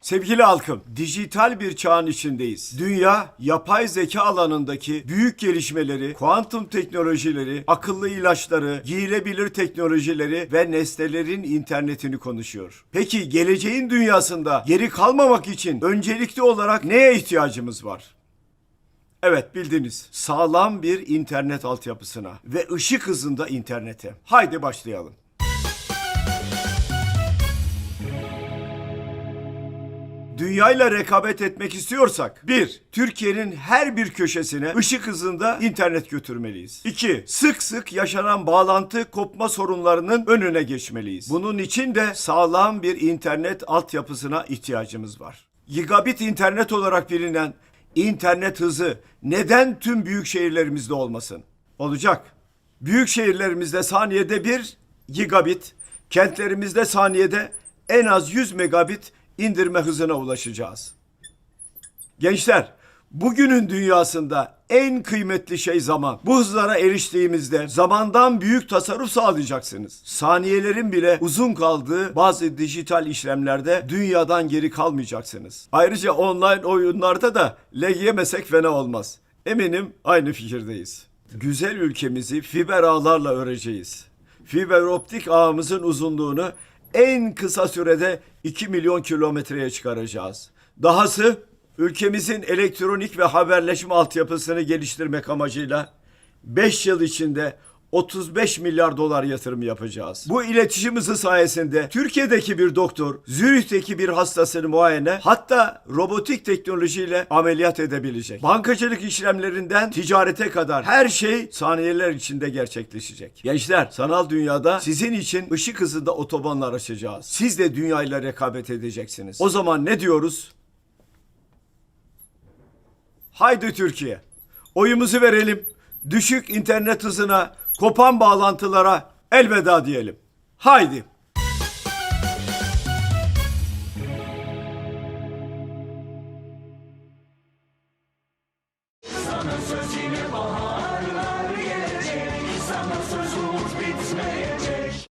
Sevgili halkım, dijital bir çağın içindeyiz. Dünya, yapay zeka alanındaki büyük gelişmeleri, kuantum teknolojileri, akıllı ilaçları, giyilebilir teknolojileri ve nesnelerin internetini konuşuyor. Peki geleceğin dünyasında geri kalmamak için öncelikli olarak neye ihtiyacımız var? Evet bildiniz. Sağlam bir internet altyapısına ve ışık hızında internete. Haydi başlayalım. Dünyayla rekabet etmek istiyorsak 1. Türkiye'nin her bir köşesine ışık hızında internet götürmeliyiz. 2. Sık sık yaşanan bağlantı kopma sorunlarının önüne geçmeliyiz. Bunun için de sağlam bir internet altyapısına ihtiyacımız var. Gigabit internet olarak bilinen internet hızı neden tüm büyük şehirlerimizde olmasın? Olacak. Büyük şehirlerimizde saniyede 1 gigabit, kentlerimizde saniyede en az 100 megabit indirme hızına ulaşacağız. Gençler, bugünün dünyasında en kıymetli şey zaman. Bu hızlara eriştiğimizde zamandan büyük tasarruf sağlayacaksınız. Saniyelerin bile uzun kaldığı bazı dijital işlemlerde dünyadan geri kalmayacaksınız. Ayrıca online oyunlarda da leg yemesek fena olmaz. Eminim aynı fikirdeyiz. Güzel ülkemizi fiber ağlarla öreceğiz. Fiber optik ağımızın uzunluğunu en kısa sürede 2 milyon kilometreye çıkaracağız. Dahası ülkemizin elektronik ve haberleşme altyapısını geliştirmek amacıyla 5 yıl içinde 35 milyar dolar yatırım yapacağız. Bu iletişim hızı sayesinde Türkiye'deki bir doktor Zürih'teki bir hastasını muayene hatta robotik teknolojiyle ameliyat edebilecek. Bankacılık işlemlerinden ticarete kadar her şey saniyeler içinde gerçekleşecek. Gençler sanal dünyada sizin için ışık hızında otobanlar açacağız. Siz de dünyayla rekabet edeceksiniz. O zaman ne diyoruz? Haydi Türkiye. Oyumuzu verelim. Düşük internet hızına, kopan bağlantılara elveda diyelim. Haydi. Sana söz bahar